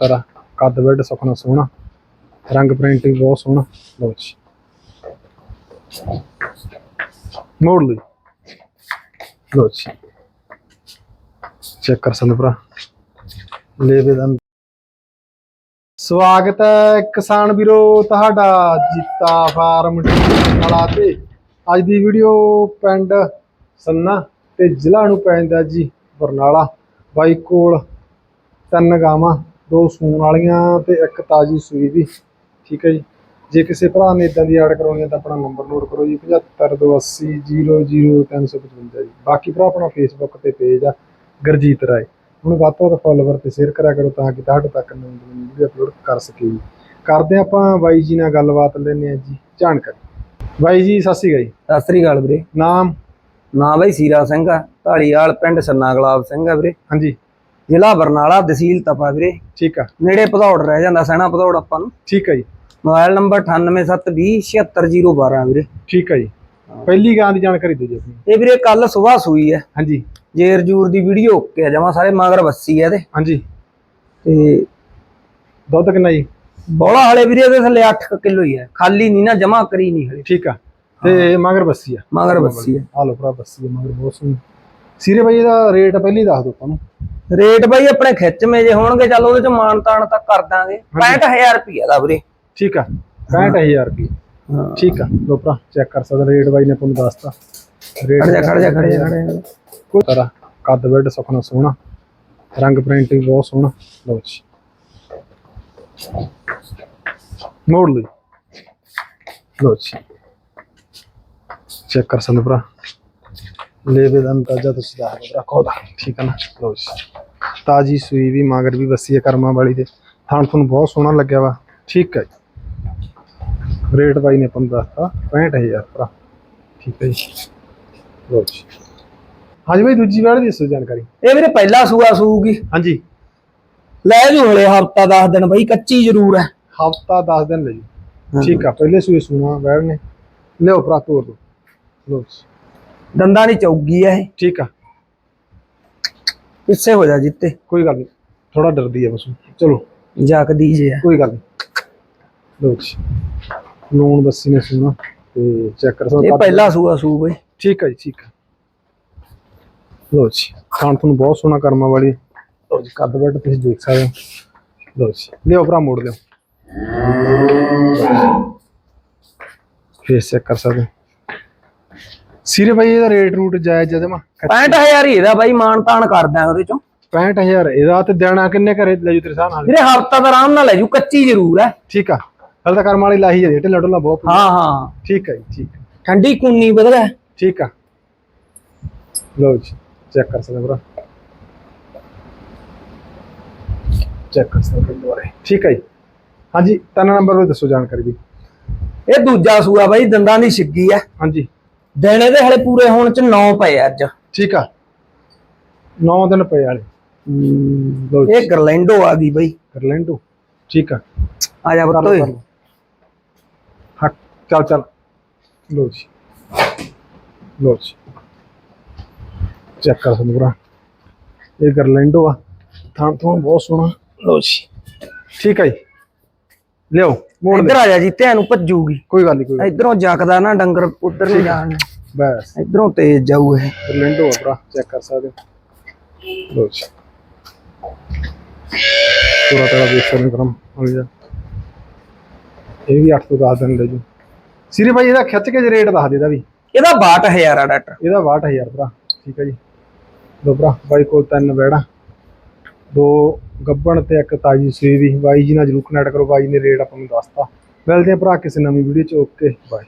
ਤਰਾ ਕੱਦ ਬੈੱਡ ਸੁਖਣਾ ਸੋਹਣਾ। ਰੰਗ ਪ੍ਰਿੰਟਿੰਗ ਬਹੁਤ ਸੋਹਣਾ। ਲਓ ਜੀ। ਮੋੜ ਲਈ। ਲਓ ਜੀ। ਚੈੱਕ ਕਰ ਸਕਦੇ ਭਰਾ। ਲੇਵੇ ਦਾ ਸਵਾਗਤ ਹੈ ਕਿਸਾਨ ਵੀਰੋ, ਤੁਹਾਡਾ ਜੀਤਾ ਫਾਰਮ ਵਾਲਾ ਤੇ। ਅੱਜ ਦੀ ਵੀਡੀਓ ਪਿੰਡ ਸੰਨਾ ਤੇ ਜ਼ਿਲ੍ਹਾ ਨੂੰ ਪੈਂਦਾ ਜੀ ਬਰਨਾਲਾ। ਬਾਈ ਕੋਲ ਤਿੰਨ ਗਾਵਾਂ। ਦੋ ਸੂਣ ਵਾਲੀਆਂ ਤੇ ਇੱਕ ਤਾਜੀ ਸੂਈ ਵੀ ਠੀਕ ਹੈ ਜੀ। ਜੇ ਕਿਸੇ ਭਰਾ ਨੇ ਇਦਾਂ ਦੀ ਐਡ ਕਰਾਉਣੀ ਹੈ ਤਾਂ ਆਪਣਾ ਨੰਬਰ ਨੋਟ ਕਰੋ ਜੀ 7528000355 ਜੀ। ਬਾਕੀ ਭਰਾ ਆਪਣਾ ਫੇਸਬੁੱਕ ਤੇ ਪੇਜ ਆ ਗਰਜੀਤ ਰਾਏ। ਹੁਣ ਵੱਧ ਤੋਂ ਵੱਧ ਫੋਲੋਵਰ ਤੇ ਸ਼ੇਅਰ ਕਰਿਆ ਕਰੋ ਤਾਂ ਕਿ ਤੁਹਾਡੇ ਤੱਕ ਨਵੀਂ ਨਵੀਂ ਵੀਡੀਓ ਅਪਲੋਡ ਕਰ ਸਕੀਏ ਜੀ। ਕਰਦੇ ਆਪਾਂ ਬਾਈ ਜੀ ਨਾਲ ਗੱਲਬਾਤ ਲੈਂਦੇ ਹਾਂ ਜੀ ਜਾਣਕਾਰੀ। ਬਾਈ ਜੀ ਸਤਿ ਸ਼੍ਰੀ ਅਕਾਲ ਸਤਿ ਸ੍ਰੀ ਅਕਾਲ ਵੀਰੇ। ਨਾਮ? ਨਾਂ ਬਈ ਸੀਰਾ ਸਿੰਘ ਆ ਢਾਲੀਵਾਲ ਪਿੰਡ ਸੰਨਾ ਗੁਲਾਬ ਸਿੰਘ ਆ ਵੀਰੇ। ਹਾਂਜੀ। ਜ਼ਿਲ੍ਹਾ ਬਰਨਾਲਾ ਤਹਿਸੀਲ ਤਪਾ ਵੀਰੇ। ਠੀਕ ਆ। ਨੇੜੇ ਭਦੌੜ ਰਹਿ ਜਾਂਦਾ ਸੈਣਾ ਭਦੌੜ ਆਪਾਂ ਨੂੰ। ਠੀਕ ਹੈ ਜੀ। ਮੋਬਾਈਲ ਨੰਬਰ 9872076012 ਵੀਰੇ। ਠੀਕ ਹੈ ਜੀ। ਪਹਿਲੀ ਗਾਂ ਦੀ ਜਾਣਕਾਰੀ ਦਿਓ ਜੀ ਇਹ ਵੀਰੇ ਕੱਲ ਸਵੇਰ ਸੂਈ ਹੈ। ਆ ਹਾਂਜੀ। ਜੇਰ ਜੂਰ ਦੀ ਵੀਡੀਓ ਓਕੇ ਆ ਜਮਾ ਸਾਰੇ ਮਗਰ ਵੱਸੀ ਆ ਇਹਦੇ। ਹਾਂਜੀ। ਤੇ ਦੁੱਧ ਕਿੰਨਾ ਜੀ? ਬੋਲਾ ਹਲੇ ਵੀਰੇ ਇਹਦੇ ਥੱਲੇ 8 ਕਿਲੋ ਹੀ ਹੈ ਖਾਲੀ ਨਹੀਂ ਨਾ ਜਮਾ ਕਰੀ ਨਹੀਂ ਹਲੇ। ਠੀਕ ਆ। ਤੇ ਮਗਰ ਬੱਸੀ ਆ। ਮਗਰ ਵੱਸੀ ਹੈ ਆ ਲੋ ਭਰਾ ਬੱਸੀ ਆ ਮਗਰ ਬਹੁਤ ਸੋਹਣੀ। ਸੀਰੇ ਬਾਈ ਇਹਦਾ ਰੇਟ ਪਹਿਲੀ ਦੱਸ ਦਿਓ ਆਪਾਂ ਨੂੰ। ਰੇਟ ਬਈ ਆਪਣੇ ਖਿੱਚਵੇਂ ਜੇ ਹੋਣਗੇ ਚੱਲ ਉਹਦੇ ਚ ਮਾਨ ਤਾਨ ਤੱਕ ਕਰ ਦਾਂਗੇ। 65000 ਰੁਪਏ ਦਾ ਵੀਰੇ। ਠੀਕ ਆ 65000 ਰੁਪਏ ਠੀਕ ਆ ਲੋ ਭਰਾ ਚੈੱਕ ਕਰ ਸਕਦੇ ਰੇਟ ਬਾਈ ਨੇ ਤੁਹਾਨੂੰ ਦੱਸਤਾ। ਖੜ ਜਾ ਖੜ ਜਾ ਖੜ ਜਾ। ਕੋਈ ਤਰ੍ਹਾਂ ਕੱਦ ਬੈੱਡ ਸੁਖਣਾ ਸੋਹਣਾ ਰੰਗ ਪ੍ਰਿੰਟਿੰਗ ਬਹੁਤ ਸੋਹਣਾ ਲਓ ਜੀ। ਮੋੜ ਲਈ। ਲਓ ਜੀ। ਚੈੱਕ ਕਰ ਸਕਦੇ ਭਰਾ। ਲੇਵੇ ਦਾ ਅੰਦਾਜ਼ਾ ਤੁਸੀਂ ਦੱਸ ਦਿਓ ਭਰਾ ਕੋਦਾ ਠੀਕ ਹੈ ਨਾ? ਲਓ ਜੀ। ਤਾਜੀ ਸੂਈ ਵੀ ਮਗਰ ਵੀ ਵਸੀ ਹੈ ਕਰਮਾਂ ਵਾਲੀ ਦੇ। ਥਣ ਤੁਹਾਨੂੰ ਬਹੁਤ ਸੋਹਣਾ ਲੱਗਿਆ ਵਾ। ਠੀਕ ਹੈ ਜੀ। ਰੇਟ ਬਾਈ ਨੇ ਨੂੰ ਦੱਸਤਾ 65000 ਭਰਾ। ਠੀਕ ਹੈ ਜੀ। ਲਓ ਜੀ। ਹਾਂਜੀ ਬਾਈ ਦੂਜੀ ਵਾਰ ਦੀ ਦੱਸੋ ਜਾਣਕਾਰੀ। ਇਹ ਵੀਰੇ ਪਹਿਲਾ ਸੂਆ ਸੂਗੀ। ਹਾਂਜੀ। ਲੈ ਜੂ ਹਲੇ ਹਫਤਾ 10 ਦਿਨ ਬਈ ਕੱਚੀ ਜ਼ਰੂਰ ਹੈ। ਹਫਤਾ 10 ਦਿਨ ਲਈ ਠੀਕ ਆ ਪਹਿਲੇ ਸੂਏ ਸੂਣਾ ਵੈੜ ਨੇ। ਲਿਓ ਭਰਾ ਤੋਰ ਦੋ। ਲਓ ਜੀ। ਦੰਦਾਂ ਦੀ ਚੌਗੀ ਹੈ ਇਹ। ਠੀਕ ਆ। ਪਿੱਛੇ ਹੋ ਜਾ ਜਿੱਤੇ। ਕੋਈ ਗੱਲ ਨਹੀਂ ਥੋੜਾ ਡਰਦੀ ਆ ਬਸ। ਚਲੋ। ਜੱਕਦੀ ਜੇ ਆ। ਕੋਈ ਗੱਲ ਨਹੀਂ। ਲਓ ਜੀ। ਲੂਣ ਬੱਸੀ ਨੇ ਸੂਣਾ ਤੇ ਚੈੱਕ ਕਰ ਇਹ ਸਕਦੇ ਪਹਿਲਾ ਸੂਆ ਸੂ ਬਈ ਠੀਕ ਆ ਜੀ ਠੀਕ ਆ। ਲਓ ਜੀ। ਖਾਣ ਤੁਹਾਨੂੰ ਬਹੁਤ ਸੋਹਣਾ ਕਰਮਾ ਵਾਲੀ। ਲਓ ਜੀ ਕੱਦ ਬੈਠ ਤੁਸੀਂ ਦੇਖ ਸਕਦੇ ਹੋ। ਲਓ ਜੀ। ਲਿਓ ਭਰਾ ਮੋੜ ਲਿਓ ਫੇਸ ਚੈੱਕ ਕਰ ਸਕਦੇ ਹੋ। ਸੀਰੇ ਭਾਈ ਇਹਦਾ ਰੇਟ ਰੂਟ ਜਾਇਜ਼ ਜਦਮਾ 65000 ਹੀ ਇਹਦਾ ਬਾਈ ਮਾਨ ਤਾਨ ਕਰ ਦਾਂ ਉਹਦੇ ਚੋਂ। 65000 ਇਹਦਾ ਤੇ ਦੇਣਾ ਕਿੰਨੇ ਘਰੇ ਲੈ ਜੂ ਤੇਰੇ ਸਾਹ ਨਾਲ? ਵੀਰੇ ਹਫਤਾ ਦਾ ਆਰਾਮ ਨਾਲ ਲੈ ਜੂ ਕੱਚੀ ਜ਼ਰੂਰ ਹੈ ਠੀਕ ਆ। ਹਲ ਤਾਂ ਕਰਮ ਵਾਲੀ ਲਾਹੀ ਜਾਂਦੀ ਢਿੱਲਾ ਢੁੱਲਾ ਬਹੁਤ ਹਾਂ ਹਾਂ। ਠੀਕ ਜੀ ਠੀਕ ਠੰਡੀ ਕੁੰਨੀ ਬਦਲਾ ਠੀਕ ਆ। ਲਓ ਜੀ ਚੈੱਕ ਕਰ ਸਕਦੇ ਹੋ ਭਰਾ। ਚੈੱਕ ਕਰ ਸਕਦੇ ਹੋ ਦੁਬਾਰੇ। ਠੀਕ ਹੈ ਜੀ। ਹਾਂਜੀ ਤਿੰਨ ਨੰਬਰ ਤੇ ਦੱਸੋ ਜਾਣਕਾਰੀ ਵੀ ਇਹ ਦੂਜਾ ਸੂਆ ਬਾਈ ਦੰਦਾਂ ਦੀ ਛਿੱਗੀ ਹੈ ਹਾਂਜੀ। ਦਿਨ ਇਹਦੇ ਹਲੇ ਪੂਰੇ ਹੋਣ ਚ 9 ਪਏ ਆ ਅੱਜ। ਠੀਕ ਆ। 9 ਦਿਨ ਪਏ ਵਾਲੇ ਲਓ ਜੀ। ਇਹ ਗਰਲੈਂਡੋ ਆ ਗਈ ਬਾਈ। ਕਰ ਲੈਣ ਤੂੰ ਠੀਕ ਆ। ਆ ਜਾ ਕਰ ਲਓ। ਹਾਂ ਚੱਲ ਚੱਲ। ਲਓ ਜੀ। ਲਓ ਜੀ। ਚੈੱਕ ਕਰ ਹੋ ਭਰਾ ਇਹ ਗਰਲੈਂਡੋ ਆ। ਥਾਂ ਤੋਂ ਬਹੁਤ ਸੋਹਣਾ। ਲਓ ਜੀ। ਠੀਕ ਹੈ ਜੀ। ਲਿਓ ਮੋੜ ਦੇ। ਇੱਧਰ ਆ ਜਾ ਜੀ ਧਿਆਨ ਭੱਜੂਗੀ। ਕੋਈ ਗੱਲ ਨਹੀਂ ਕੋਈ ਇਧਰੋਂ ਜੱਕਦਾ ਨਾ ਡੰਗਰ ਉਧਰ ਨੂੰ ਜਾਣ ਨੀ। ਬਸ। ਇਧਰੋਂ ਤੇਜ਼ ਜਾਊ ਇਹ। ਗਰਲੈਂਡੋ ਆ ਭਰਾ ਚੈੱਕ ਕਰ ਸਕਦੇ ਹੋ। ਜੀ। ਪੂਰਾ ਤੇਰਾ ਸਕਦੇ ਹੋ ਕਰਮ ਹੋ ਗਿਆ। ਇਹ ਵੀ 8 ਤੋਂ 10 ਦਿਨ ਲੈ ਜੂ। ਸਿਰੇ ਭਾਈ ਇਹਦਾ ਖਿੱਚ ਕੇ ਜੇ ਰੇਟ ਦੱਸ ਦੇ ਇਹਦਾ ਵੀ। ਇਹਦਾ 62000 ਆ ਡਾਕਟਰ। ਇਹਦਾ 62000 ਭਰਾ। ਠੀਕ ਹੈ ਜੀ। ਲੋ ਭਰਾ ਬਾਈ ਕੋਲ ਤਿੰਨ ਬੈੜਾ। ਦੋ ਗੱਬਣ ਤੇ ਇੱਕ ਤਾਜੀ ਸੂਈ ਵੀ। ਬਾਈ ਜੀ ਨਾਲ ਜਰੂਰ ਕਨੈਕਟ ਕਰੋ, ਬਾਈ ਨੇ ਰੇਟ ਆਪਾਂ ਨੂੰ ਦੱਸਤਾ। ਮਿਲਦੇ ਆ ਭਰਾ ਕਿਸੇ ਨਵੀਂ ਵੀਡੀਓ ਚ। Okay bye